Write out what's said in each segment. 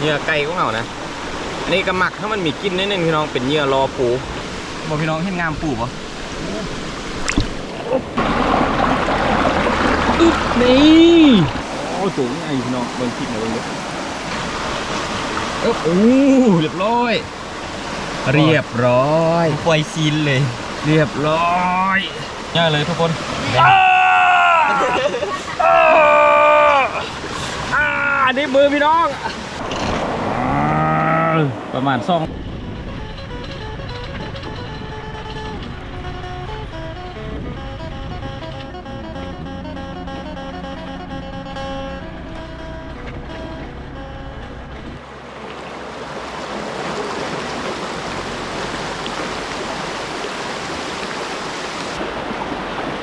เหยื่อไก่ของเรานะ อันนี้ก็หมักถ้ามันมีกลินนิดนึงพี่น้องเป็นเหยื่อรอปูบอกพี่น้องเห็นงามปูปะอึ๊บนี่โอ้สูงไงพี่น้องเบิ่งคลิปหน่อยเบิ่งดูเอ๊บโอ้เรียบร้อย เรียบร้อยปล่อยซีนเลย เรียบร้อยง่ายเลยทุกคนอันนี้มือพี่น้อง ประมาณสอง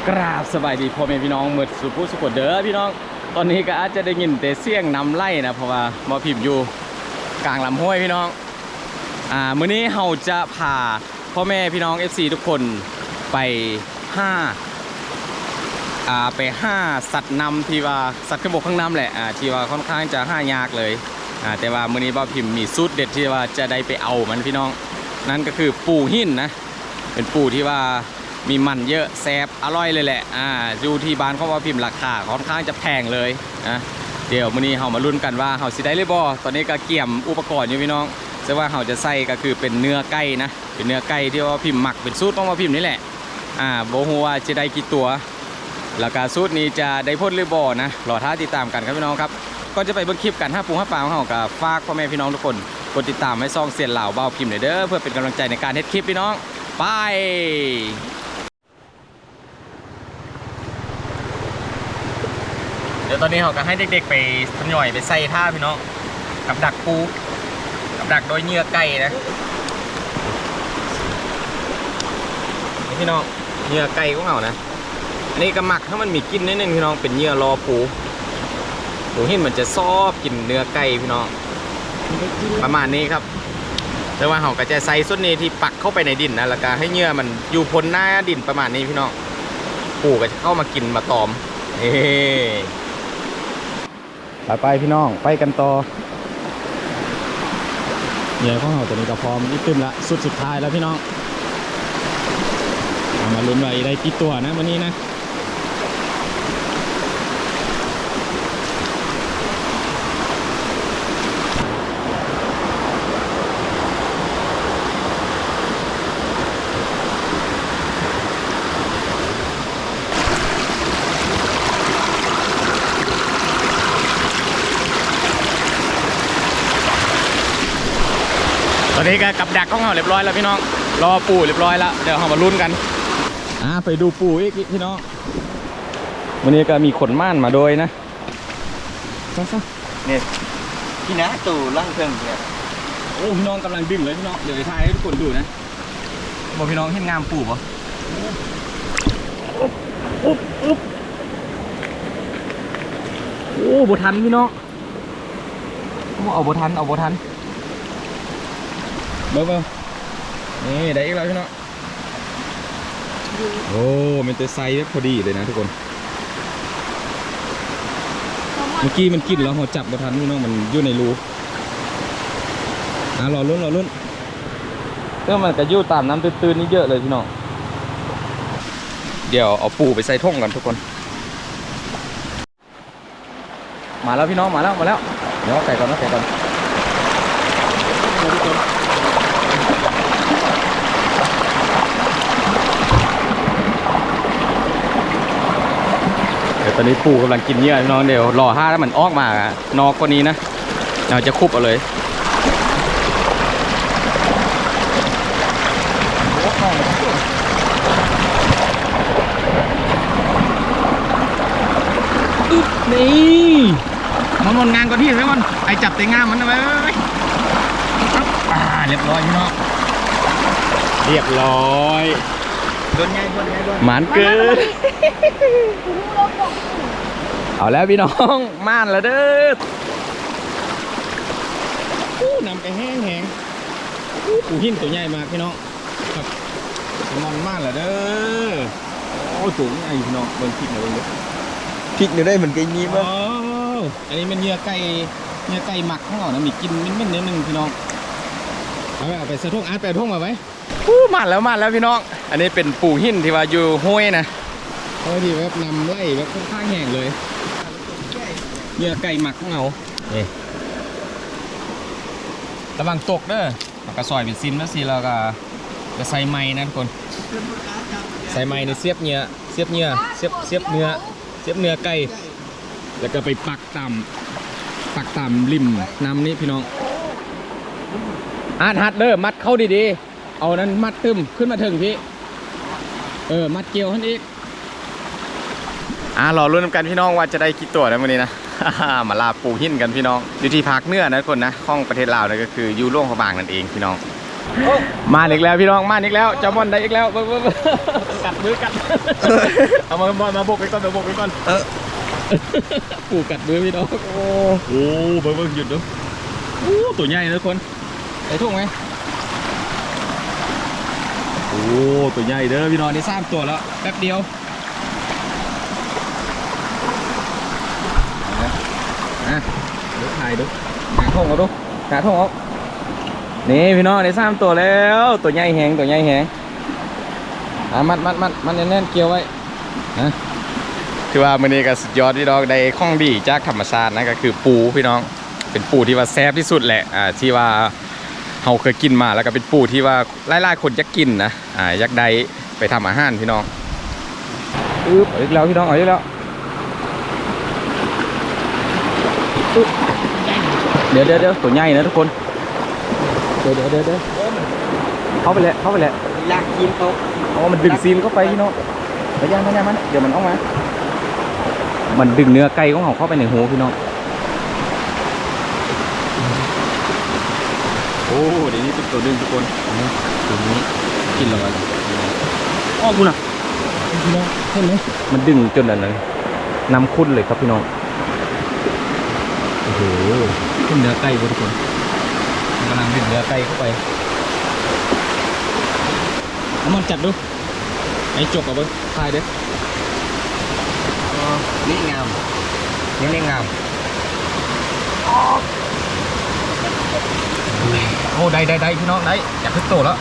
กราบสบายดีพ่อแม่พี่น้องหมืดสุผู้สุขเด้อพี่น้อง ตอนนี้ก็อาจจะได้ยินแต่เสียงนำไล่นะเพราะว่าหมอพิมพ์อยู่ กลางลำห้วยพี่น้อง อ่ามื้อนี้เราจะพาพ่อแม่พี่น้อง FC ทุกคนไปห้าอ่าไปห้าสัตว์นำที่ว่าสัตว์ขึ้นบกข้างน้ำแหละอ่าที่ว่าค่อนข้างจะห้ายากเลยอ่าแต่ว่ามื้อนี้บ่าวพิมพ์มีสูตรเด็ดที่ว่าจะได้ไปเอามันพี่น้อง นั่นก็คือปูหินนะเป็นปูที่ว่ามีมันเยอะแซ่บอร่อยเลยแหละอ่าอยู่ที่บ้านเขาว่าพิมพ์ราคาค่อนข้างจะแพงเลยนะ เดี๋ยวมื้อนี้เฮามาลุ้นกันว่าเฮาสิได้หรือบ่ตอนนี้ก็เกี่ยมอุปกรณ์อยู่พี่น้องแต่ว่าเราจะใส่ก็คือเป็นเนื้อไก่นะ เป็นเนื้อไก่ที่ว่าพิมพ์หมักเป็นสูตรของว่าพิมพ์นี่แหละ อ่าโบฮูว่าจะได้กี่ตัว แล้วก็สูตรนี้จะได้พ้นหรือบ่นะ รอท้าติดตามกันครับพี่น้องครับก่อนจะไปเบิ่งคลิปกันห้าปูห้าปลาของเราก็ฝากพ่อแม่พี่น้องทุกคนกดติดตามให้ซ่องเสียนเหล่าเบ้าพิมพ์หน่อยเด้อเพื่อเป็นกำลังใจในการเฮ็ดคลิปพี่น้อง ไป เดี๋ยวตอนนี้เราก็ให้เด็กๆไปทำหน่อยไปใส่ท่าพี่น้องกับดักปูกับดักโดยเหยื่อไก่นะนี่พี่น้องเหยื่อไก่ของเรานะอันนี้ก็หมักถ้ามันมีกลินนิดนึงพี่น้องเป็นเหยื่อรอปูปูหินมันจะซอบกินเนื้อไก่พี่น้องประมาณนี้ครับแต่ว่าเราก็จะใส่ส่วนนี้ที่ปักเข้าไปในดินนะแล้วก็ให้เหยื่อมันอยู่พ้นหน้าดินประมาณนี้พี่น้องปูก็จะเข้ามากินมาตอมเฮ้ ไปไปพี่น้องไปกันต่อเหยื่อของเราตัวนี้ก็พร้อมนี่ตึมละสุดสุดท้ายแล้วพี่น้องเอามาลุ้นไว้ได้กี่ตัวนะวันนี้นะ ตอนนี้ก็กับดักของเราเรียบร้อยแล้วพี่น้อง รอปูเรียบร้อยแล้ว เดี๋ยวเรามาลุ้นกันอ่าไปดูปูอีกพี่น้อง วันนี้ก็มีขนม่านมาโดยนะซะซะเนี่ยพี่นะตู่ล่างเครื่องเนี่ยโอ้พี่น้องกำลังดึงเลยพี่น้อง เดี๋ยวไปถ่ายให้ทุกคนดูนะบอกพี่น้องเห็นงามปูปะอุ๊บอุ๊บอุ๊บโอ้บทันพี่น้องโอ้เอาบทันเอาบทัน เบิ่งเบิ่งนี่ได้อีกแล้วพี่น้องโอ้มันจะไซส์พอดีเลยนะทุกคน เมื่อกี้มันกินแล้วเราจับบทันพี่น้องมันอยู่ในรูอะรอรุ่นรอรุ่นก็มันก็อยู่ตามน้ำตื้นๆนี่เยอะเลยพี่น้อง เดี๋ยวเอาปูไปใส่ท่งกันทุกคน มาแล้วพี่น้องมาแล้วมาแล้ว เดี๋ยวเอาไก่ก่อนนะไก่ก่อนทุกคนเดี๋ยว ตอนนี้ปูกำลังกินเหยื่อพี่น้องเดี๋ยวรอห้าแล้วมันออกมานอกกว่านี้นะเราจะคุบเอาเลยอึ๊บนี่มันหมดงานก่อนพี่ไว้มันไอจับแต่งามมันเอาไว้ไว้ไว้ครับอ่าเรียบร้อยพี่น้องเรียบร้อย โดนไงโดนไงโดนหมานเกินเอาแล้วพี่น้องม่านแล้วเด้ออู้นำไปแห้งแหงอู้ปูหินตัวใหญ่มากพี่น้องครับมอนม่านแล้วเด้อโอ้สูงใหญ่พี่น้องเบิ่งคลิปหน่อยเบิ่งเด้อพริกเนี่ยได้เหมือนไก่นี้อ๋ป่ะออันนี้มันเหยื่อไก่เนี่ยไก่หมักของเรานะมีกลินมิ้นๆนิดนึงพี่น้องเอาไปเอาไปใส่ทุ่งอาร์ตไปเอาทุ่งมาไว้อู้มาแล้วมาแล้วพี่น้อง อันนี้เป็นปูหินที่ว่าอยู่ห้วยนะห้วยที่แบบนำไล่แบบค่อนข้างแห้งเลยเนื้อไก่หมักของเรานี่ระวังตกเด้อแล้วก็ซอยเป็นซิมแล้วสิแล้วก็จะใส่ไม้นะทุกคน ใส่ไม้ในเสียบเนื้อเสียบเนื้อเสียบเสียบเนื้อเสียบเนื้อไก่ แล้วก็ไปปักตำปักตำริมน้ำนี่พี่น้องอาร์ตฮัดเด้อมัดเข้าดีๆ เอานั้นมัดตึมขึ้นมาถึงพี่ เออ มัดเกี่ยวท่านอีก อ่ารอรุ่นกันพี่น้องว่าจะได้กี่ตัวนะวันนี้นะ มาลาปูหินกันพี่น้องอยู่ที่ภาคเหนือนะทุกคนนะข้องประเทศลาวนะก็คืออยูโร่งพระบางนั่นเองพี่น้อง มาอีกแล้วพี่น้องมาอีกแล้วเจ้ามอนได้อีกแล้วเบิ่งเบิ่งเบิ่งกัดมือกัด เอามามามาบกไปก่อนมาบกไปก่อน เออ ปูกัดมือพี่น้อง โอ้โหเบิ่งเบิ่งหยุดดูโอ้ตัวใหญ่นะทุกคนไอ้ทุ่งไหม โอ้ตัวใหญ่เด้อพี่น้องนี่สามตัวแล้วแป๊บเดียวอะดูถ่ายดูหาทุ่งเอาดูหาทุ่งเอานี่พี่น้องได้สามตัวแล้ว ตัวใหญ่แหงตัวใหญ่แหงอะมัดมัดมัดมัดแน่นๆเกี่ยวไว้นะคือว่ามื้อนี้ก็สุดยอดพี่น้องได้ข้องดีจากธรรมชาตินะก็คือปูพี่น้องเป็นปูที่ว่าแซ่บที่สุดแหละอ่าที่ว่า เฮาเคยกินมาแล้วก็เป็นปูที่ว่าหลายๆคนอยากกินนะอ่าอยากได้ไปทำอาหารพี่น้องอึ๊บเอาอีกแล้วพี่น้องเอาอีกแล้วอึ๊บเดี๋ยวเดี๋ยวเดี๋ยวตัวใหญ่นะทุกคนเดี๋ยวเดี๋ยวเดี๋ยวเดี๋ยวเข้าไปเลยเข้าไปเลยลากกินเขาอ๋อมันดึงซีนเข้าไปพี่น้องไปย่างไปย่างมันเดี๋ยวมันออกมา มันดึงเนื้อไก่ของเขาเข้าไปในหูพี่น้อง โอ้เดี๋ยวนี้เป็นตัวหนึงทุกคนอันนี้ตัวนี้กินแล้วกันอ้อกูน่ะพี่น้องเห็นไหมมันดึงจนอันนั้นน้ำข้นเลยครับพี่น้องโอ้โหขึ้นเนื้อไก่เว้ยทุกคนมันกำลังดึงเนื้อไก่เข้าไปเอามันจัดดูไอ้จกเอาไปถ่ายเด้อนี่งามนี่นี่งาม โอ้ได้ได้ได้พี่น้องได้อยากขึ้นโตแล้ว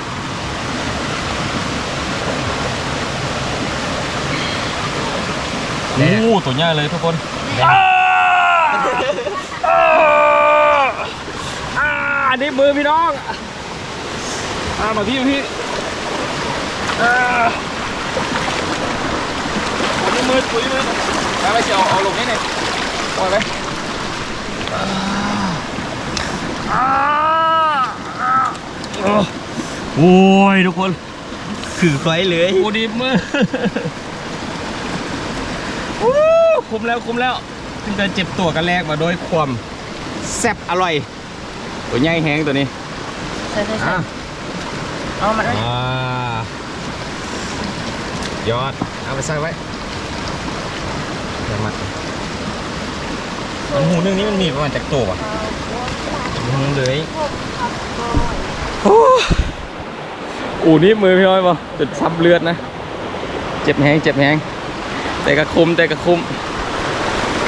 โอ้ตัวใหญ่เลยทุกคนอันนี้มือพี่น้อง อ่ามาพี่มาพี่อ่าปุ๋ยมือปุ๋ยมือไปไปเชียวเอาลงนี่หน่อยปล่อยไปอ่าอ่า โอ้ยทุกคนคือไฟเลยโอ้ดีมือโอ้คุ้มแล้วคุ้มแล้วถึงจะเจ็บตัวกันแรกมาโดยความแซ่บอร่อย ตัวใหญ่แห้งตัวนี้ใช่ใช่ใช่อะเอามันไว้อ่ายอด เอาไปใส่ไว้เดี๋ยวมัดมันหูนึงนี้มันมีประมาณจากตัวอะหูนึง เลยโอ้อูนี่มือพี่น้อยป่ะจุดซับเลือดนะ เจ็บแหงเจ็บแหงแต่ก็คุมแต่ก็คุม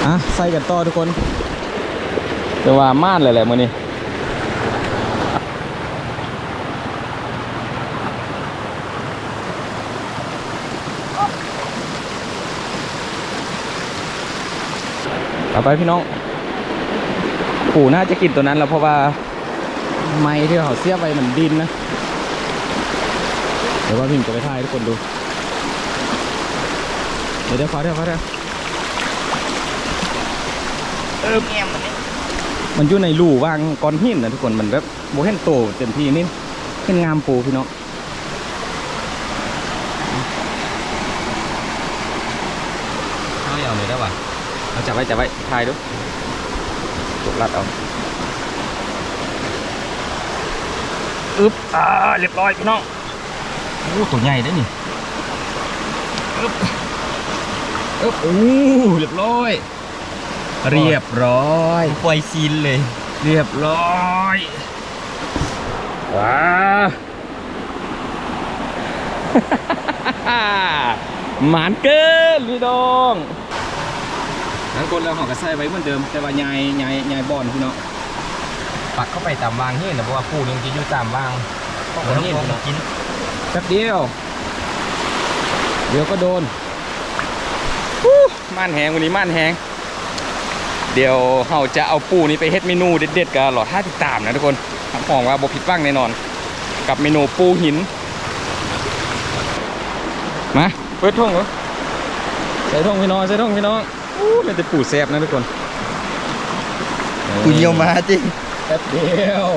อะใส่กันต่อทุกคน แต่ว่าม่านเลยแหละมือนี้ต่อไปพี่น้อง ปู่น่าจะกินตัวนั้นแล้วเพราะว่าไม้ที่เขาเสียบไว้มันดินนะ เดี๋ยวว่าพิมพ์จะไปถ่ายให้ทุกคนดู เดี๋ยวเดี๋ยวขอเดี๋ยวขอเดี๋ยวเออแง่มันนี่มันอยู่ในรูวางก้อนหินนะทุกคนมันแบบโบเห็นโตเต็มที่นี่เป็นงามปูพี่น้องเอาอย่างนี้ได้ป่ะเอาจับไว้จับไว้ถ่ายดู จกรัดเอาอึ๊บอ่าเรียบร้อยพี่น้องโอ้ตัวใหญ่ได้อนี่อึ๊บอึ๊บโอ้เรียบร้อย เรียบร้อยปล่อยซีนเลย เรียบร้อยว้าหมานเกินพี่น้อง ทั้งคนแล้วเขาก็ใส่ไว้เหมือนเดิม แต่ว่ายายยายยายบอลพี่น้องปักเข้าไปตามวางนี่นะเพราะว่าปูนึงจะอยู่ตามวางต้องมันนี่ต้องนะกินแป๊บเดียว เดี๋ยวก็โดนฮู้ม่านแหงวันนี้ม่านแหงเดี๋ยวเราจะเอาปูนี้ไปเฮ็ดเมนูเด็ดๆกันหลอดท่าติดตามนะทุกคนรับรองว่าบ่ผิดหวังแน่นอน กับเมนูปูหิน มาเปิดท่งเหรอใส่ท่งพี่น้องใส่ท่งพี่น้อง อู้เป็นแต่ปูแซ่บนะทุกคนกูเยี่ยวมาจริงแป๊บเดียว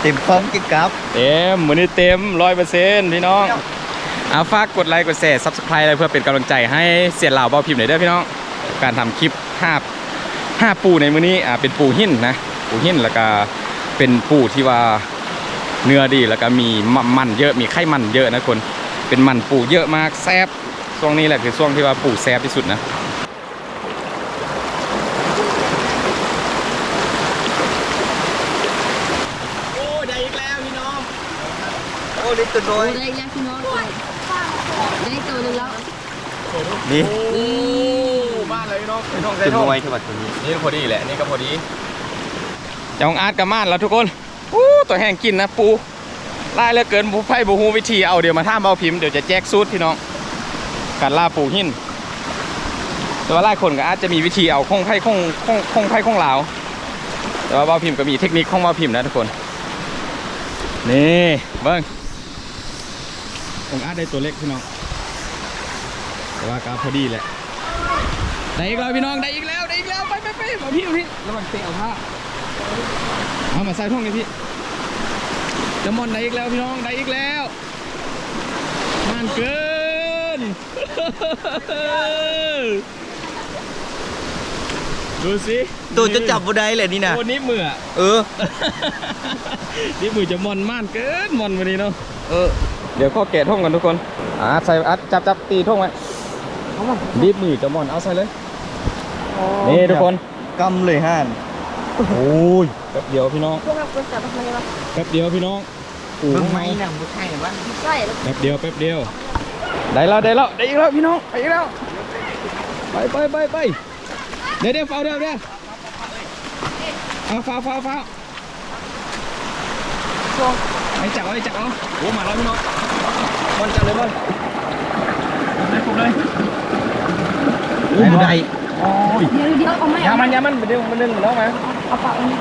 เต็มพร้อมกินกับเต็มมือนี้เต็มร้อยเปอร์เซ็นต์พี่น้องเอาฝากกดไลค์กดแชร์ซับสไครต์อะไรเพื่อเป็นกำลังใจให้เสียเหล่าเบาพิมพ์หน่อยเด้อพี่น้อง การทำคลิปห้าห้าปูในมื้อนี้อ่าเป็นปูหินนะปูหินแล้วก็เป็นปูที่ว่าเนื้อดีแล้วก็มีมันมันเยอะมีไขมันเยอะนะคน เป็นมันปูเยอะมากแซ่บช่วงนี้แหละคือช่วงที่ว่าปูแซ่บที่สุดนะ โอ้ได้อีกแล้วพี่น้อง โอ้ลิ ตรน้อโอ้ยได้แล้วพี่น้องไปได้ตัวหนึงแล้วนี่โอ้บ้านเลยพี่น้องพี่น้องตัใส่วท่องน้อยเท่าไหร่ตัวนี้นี่ก็พอดีแหละนี่ก็พอดีจองอาร์ตกับม่านแล้วทุกคนอู้ตัวแห้งกินนะปูลายเหลือเกินผู้ไพ่บูฮูวิธีเอาเดี๋ยวมาท่ามเอาพิมพ์เดี๋ยวจะแจกสูตรพี่น้องการล่าปูหินแต่ว่าหลายคนก็อาจจะมีวิธีเอาคงไพ่คงคงคงไพ่คงลาวแต่ว่าเบาพิมพ์ก็มีเทคนิคของเบาพิมพ์นะทุกคนนี่เบิ้ง องอาร์ตได้ตัวเล็กพี่น้องแต่ว่าก็พอดีแหละได้อีกแล้วพี่น้องได้อีกแล้วได้อีกแล้วไปไปไปมาพี่มาพี่ระวังเตะเอาผ้าเอามาใส่ท่องเลยพี่จะมอนได้อีกแล้วพี่น้องได้อีกแล้วมันเกินดูสิตัวจะจับบ่ได้เลยนี่นะโอ้นี้มืออะเออ นี่มือจะมอนม่านเกินมอนวันนี้เนาะเออ เดี๋ยวข้อแกะท่องกันทุกคนอ่าใส่อัดจับจับตีท่องไว้รีบมือจะมอนเอาใส่เลย นี่ทุกคนกำเลยห่านโอ้ยแป๊บเดียวพี่น้องพวกเราควรจับทำไมวะแป๊บเดียวพี่น้องโอ้เบิ่งยไหมนะบ่ใช่ว่าใช่แล้วแป๊บเดียวแป๊บเดียว ได้แล้วได้แล้วได้อีกแล้วพี่น้องไปอีกแล้วไปไปไปไปเดี๋ยวเดี๋ยวเฝ้าเดี๋ยวเดี๋ยวเอาเฝ้าเฝ้าเฝ้าโชว์ไอ้จับเอาไอ้จับเอาโอ้มาแล้วพี่น้อง บอลจับเลยบอลปุ๊บเลยปุ๊บเลยโอ้บ่ได้โอ้ยเดี๋ยวเดี๋ยวเอาไม่ยาเอามันยามันมันดึงมันดึงแล้วไหมเอาปากอันนี้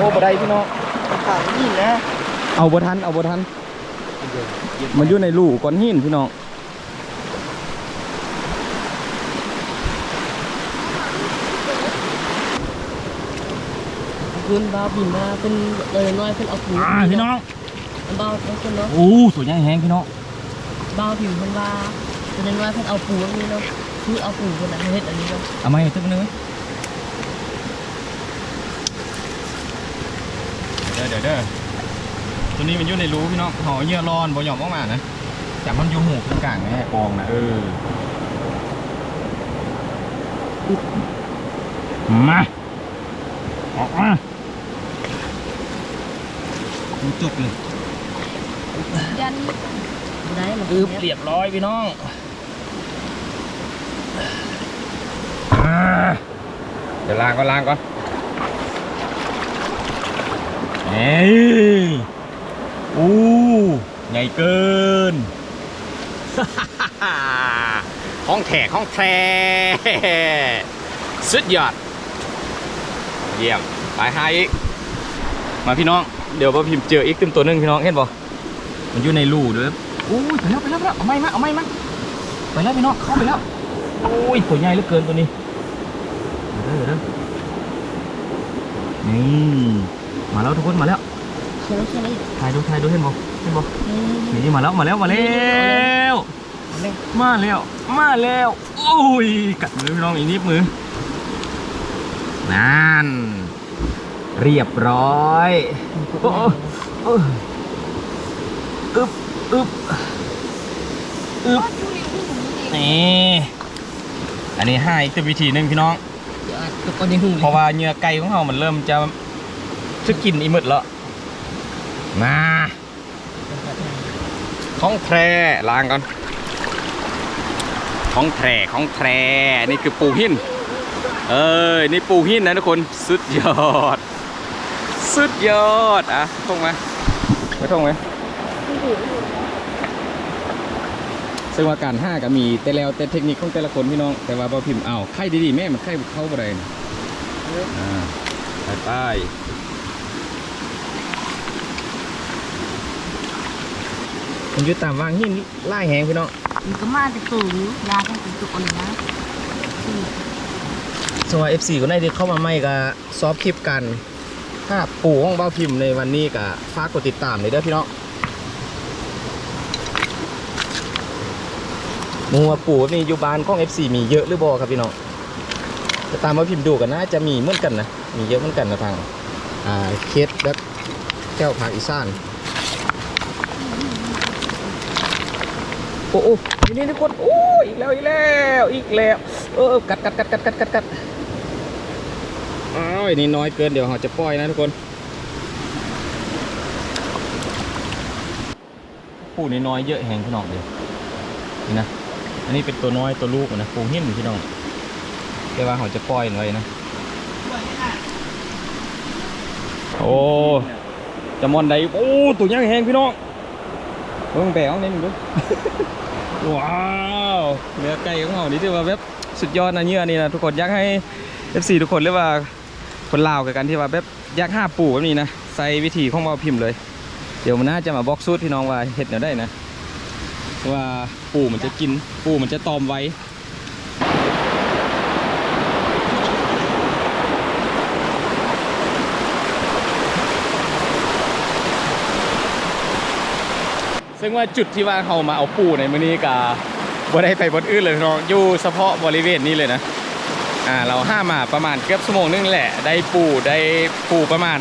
โอ้บัไดพี่น้องข่าวนี่นะเอาบัทันเอาบัทันมันอยู่ในรูก้อนหินพี่น้องคุณบ้าบินมาเป็นเลยน้อยเป็นเอาผิวพี่น้อง บ้าเป็นคนเนาะโอ้ตัวใหญ่แห้งพี่น้องบ้าผิวคนว่าเป็นน้อยเป็นเอาปูนี่เนาะคือเอาปูคนนั้นเฮ็ดอันนี้เนาะเอามาให้ตึกนึงเดี๋ยวเดี๋ยวเด้อตัวนี้มันอยู่ในรูพี่น้องห่อเหยื่อร้อนบ่ยอมออกมานะจับมันอยู่หูข้างกลางแม่กองนะเออมาออกมาจบเลย ยันได้มันอึบเรียบร้อยพี่น้องอ่าเดี๋ยวล้างก่อนล้างก่อนเอ้ยอู้ใหญ่เกินห้องแถกห้องแทรสุดยอด เยี่ยม ไปหาอีก มาพี่น้อง เดี๋ยวพ่อพิมพ์เจออีกตึมตัวหนึงพี่น้องเห็นบ่ มันอยู่ในรูด้วยอุ้ยไปแล้วไปแล้วไปแล้วเอาไม้มาเอาไม้มาไปแล้วพี่น้องเข้าไปแล้วโอ้ยตัวใหญ่เหลือเกินตัวนี้เดี๋ยวเดี๋ยวเดี๋ยวนี่มาแล้วทุกคนมาแล้วเชื่อเชื่อเลยถ่ายดูถ่ายดูเห็นบ่เห็นบ่นี่นี่มาแล้วมาแล้วมาแล้วมาแล้วมาแล้วโอ้ยกัดมือพี่น้องอีกนิดมือนั่นเรียบร้อยโอ้โอ้อึบอึบอึบนี่อันนี้ให้อีกตัววิธีหนึ่งพี่น้องเดี๋ยวตะกอนยังหูเพราะว่าเนื้อไก่ของเรามันเริ่มจะสึกกลินอีหมึดแล้วมาของแทรล้างก่อนของแทรของแทรนี่คือปูหินเอ้ยนี่ปูหินนะทุกคนสุดยอด สุดยอดอะทงไหมไปทงไหม ซึ่งว่าการห้าก็มีแต่แล้วแต่เทคนิคของแต่ละคนพี่น้อง แต่ว่าพอพิมพ์อ้าวไข่ดีๆแม่มันไข่เข้าบ่ได้นี่อ่าไปไปมันอยู่ตามวางหินไล่แหงพี่น้องมันก็มาแต่สูงยาทั้งตุกอันนะส่วน FC คนไหนที่เข้ามาใหม่ก็ซอฟคลิปกันภาพปู่ของเบ้าพิมพ์ในวันนี้ก็ฝากกดติดตามเลยเด้อพี่น้อง มูว่าปู่นี่อยู่บ้านของ FC มีเยอะหรือบ่ครับพี่น้องจะตามว่าพิมพ์ดูกันนะจะมีเหมือนกันนะมีเยอะเหมือนกันนะทางอ่าเคสแบบแก้วภาคอีสานโอ้โอ้นี่นี่ทุกคนโอ้อีกแล้วอีกแล้วอีกแล้วเออกัดกัดกัดกัดกัดกัดกัดอ้าวอันนี้น้อยเกินเดี๋ยวเราจะปล่อยนะทุกคนปูนี่น้อยเยอะแหงพี่น้องเลยนี่นะ อันนี้เป็นตัวน้อยตัวลูกนะปูหิ้มพี่น้องเดี๋ยวว่าเราจะปล่อยไว้นะ โอ้จะมอนใดโอ้ตัวยังแหงพี่น้องเพิ่งแบกเอาเน้นดูว้าวเนื้อไก่ของเรานี่ถือว่าแบบสุดยอดนะเนื้อนี่นะทุกคนอยากให้ FC ทุกคนเรียกว่าคนลาวกับกันที่ว่าแบบยากห้าปูแบบนี้นะใส่วิธีของเราพิมพ์เลย เดี๋ยวมันน่าจะมาบล็อกสูตรพี่น้องว่าเห็ดเนี่ยได้นะ ว่าปูมันจะกิน ปูมันจะตอมไว้ ซึ่งว่าจุดที่ว่าเขามาเอาปูในมื้อนี้ก็บ่ได้ไปบนอื่นเลยน้องอยู่เฉพาะบริเวณนี้เลยนะอ่าเราห้ามาประมาณเกือบชั่วโมงนึงแหละ ได้ปูได้ปูประมาณ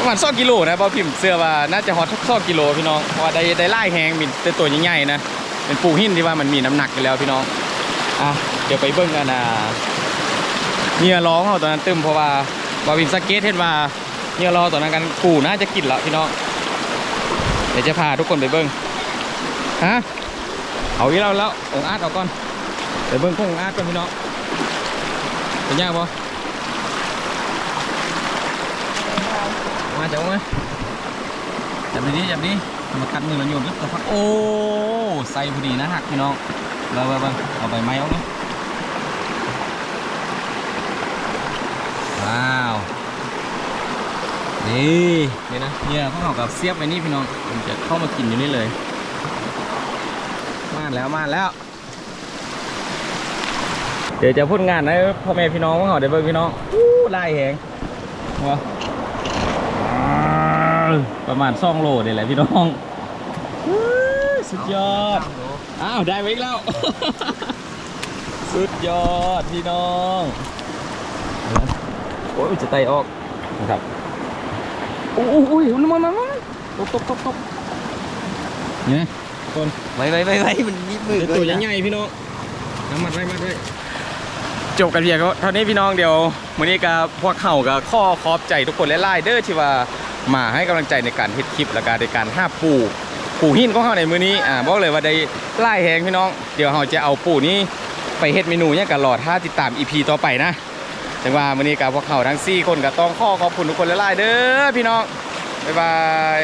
ประมาณ2กิโลนะบ่พิมพ์เสื้อว่าน่าจะฮอตทุก2กิโลพี่น้องเพราะว่าได้ได้ไล่แหงมีเป็นตัวใหญ่ๆนะเป็นปูหินที่ว่ามันมีน้ำหนักอยู่แล้วพี่น้องอะเดี๋ยวไปเบิ่งกันนะเหงื่อร้องเขาตอนนั้นตึมเพราะว่าบ่พิมพ์สเก็ตเห็นว่าเหงื่อรอตอนนั้นกันปูน่าจะกินแล้วพี่น้องเดี๋ยวจะพาทุกคนไปเบิ้งฮะเอาอีกแล้วแล้วองอาร์ตเอาก่อนไปเบิ้งขององอาร์ตก่อนพี่น้องเป็นยากปะ มาจับมาจับดีๆจับดีมากัดมือเราโยนลึกกระพักโอ้ใส่พอดีนะหักพี่น้องเบิ่งเอาใบไม้เอาเลยว้าวนี่นี่นะเนี่ยพวกเขากับเสียบไว้นี่พี่น้องผมจะเข้ามากินอยู่นี่เลย มาแล้วมาแล้ว เดี๋ยวจะพูดงานให้พ่อแม่พี่น้องพวกเขาได้เบิ่งพี่น้องอู้ไล่แหงวะ ประมาณสองโลนี่แหละพี่น้องอู้สุดยอด อ้าว ได้ไว้อีกแล้ว สุดยอดพี่น้อง โอ้ยมันจะไตออกนะครับอุ้ยอุ้ยมันมันมันมันตกตกตกตกเนี่ยคนไว้ไว้ไว้ไว้มันนิดมือเดี๋ยวตัวใหญ่ๆพี่น้องน้ำมัดไว้มัดไว้จบกันเพียงเท่านี้พี่น้องเดี๋ยวมื้อนี้กับพวกเขากับข้อขอบใจทุกคนและไล่เด้อที่ว่า มาให้กำลังใจในการเฮ็ดคลิปและการในการห้าปูปูหินของเขาในมือนี้อ่าบอกเลยว่าได้ไล่แหงพี่น้อง เดี๋ยวเราจะเอาปูนี้ไปเฮ็ดเมนูเนี่ยกันรอถ้าติดตามอีพีต่อไปนะจังว่ามือนี้กับพวกเขาทั้ง4คนกับต้องข้อขอบคุณทุกคนและไล่เด้อพี่น้องบ๊ายบาย